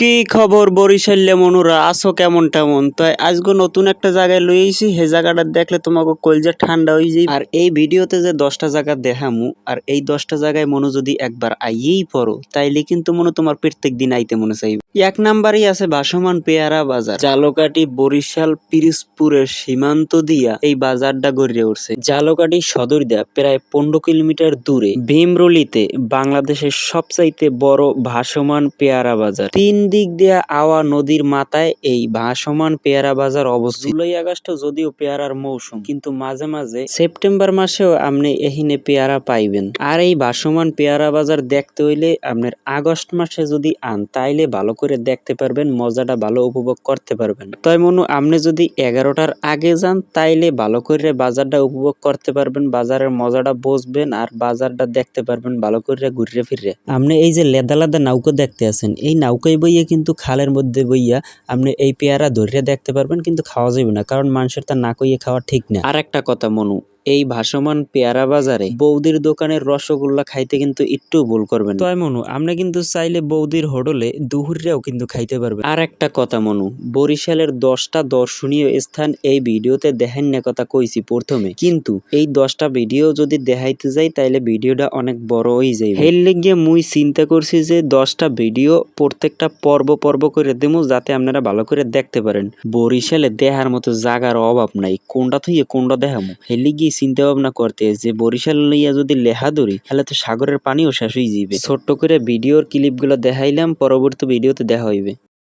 কি খবর বরিশাল্য মনুরা? আছো কেমন তেমন তাই আজকে নতুন একটা জায়গায় লই আইছি, হে জায়গাটা দেখলে তোমাকে কলজা ঠান্ডা হয়ে যাই আর এই ভিডিওতে যে দশটা জায়গা দেখামু, আর এই দশটা জায়গায় মনো যদি একবার আইয়েই পড়ো, তাইলে কিন্তু মনে তোমার প্রত্যেক দিন আইতে মনে চাইবে। এক নাম্বারই আছে ভাসমান পেয়ারা বাজার। জালকাটি বরিশাল পিরিজপুরের সীমান্ত দিয়া এই বাজারটা গড়িয়ে উঠছে। জালকাটি সদর দিয়া প্রায় পনেরো কিলোমিটার দূরে ভীমরুলিতে বাংলাদেশের সবচাইতে বড় ভাসমান পেয়ারা বাজার। তিন দিক দিয়া আওয়া নদীর মাথায় এই ভাসমান পেয়ারা বাজার অবস্থিত। জুলাই আগস্ট যদিও পেয়ারার মৌসুম কিন্তু মাঝে মাঝে সেপ্টেম্বর মাসেও আপনি এহিনে পেয়ারা পাইবেন। আর এই ভাসমান পেয়ারা বাজার দেখতে হইলে আপনার আগস্ট মাসে যদি আন তাইলে ভালো করে দেখতে পারবেন মজাটা ভালো উপভোগ করতে পারবেন। তাই মনু আপনি যদি এগারোটার আগে যান তাইলে ভালো করে বাজারটা উপভোগ করতে পারবেন বাজারের মজাটা বসবেন আর বাজারটা দেখতে পারবেন ভালো করে ঘুরে ফিরে। আপনি এই যে লেদা লেদা নৌকা দেখতে আছেন এই নৌকায় বইয়া কিন্তু খালের মধ্যে বইয়া আপনি এই পেয়ারা ধরে দেখতে পারবেন, কিন্তু খাওয়া যাবে না, কারণ মানুষের তা না কইয়ে খাওয়া ঠিক না। আর একটা কথা মনু এই ভাসমান পেয়ারা বাজারে বৌদির দোকানের রসগোল্লা খাইতে কিন্তু একটু ভুল করবেন তাই মনু আপনি কিন্তু চাইলে বৌদির হোটেলে দুহুরেও কিন্তু খাইতে পারবেন আর একটা কথা মনু বরিশালের দশটা দর্শনীয় স্থান এই ভিডিওতে দেখান না কথা কইছি প্রথমে। কিন্তু এই দশটা ভিডিও যদি দেখাইতে যাই তাইলে ভিডিওটা অনেক বড় হয়ে যাবে এর লিগে মুই চিন্তা করছি যে দশটা ভিডিও প্রত্যেকটা পর্ব পর্ব করে দেবো যাতে আপনারা ভালো করে দেখতে পারেন। বরিশালে দেহার মতো জাগার অভাব নাই কোনটা থুইয়ে কোনটা দেখামো। হেলি গিয়ে চিন্তা ভাবনা করতে, যে বরিশাল লইয়া যদি লেহা ধরি, তাহলে তো সাগরের পানিও শেষ হয়ে যাবে ছোট্ট করে ভিডিওর ক্লিপগুলো দেখাইলাম, পরবর্তী ভিডিওতে দেখা হইবে।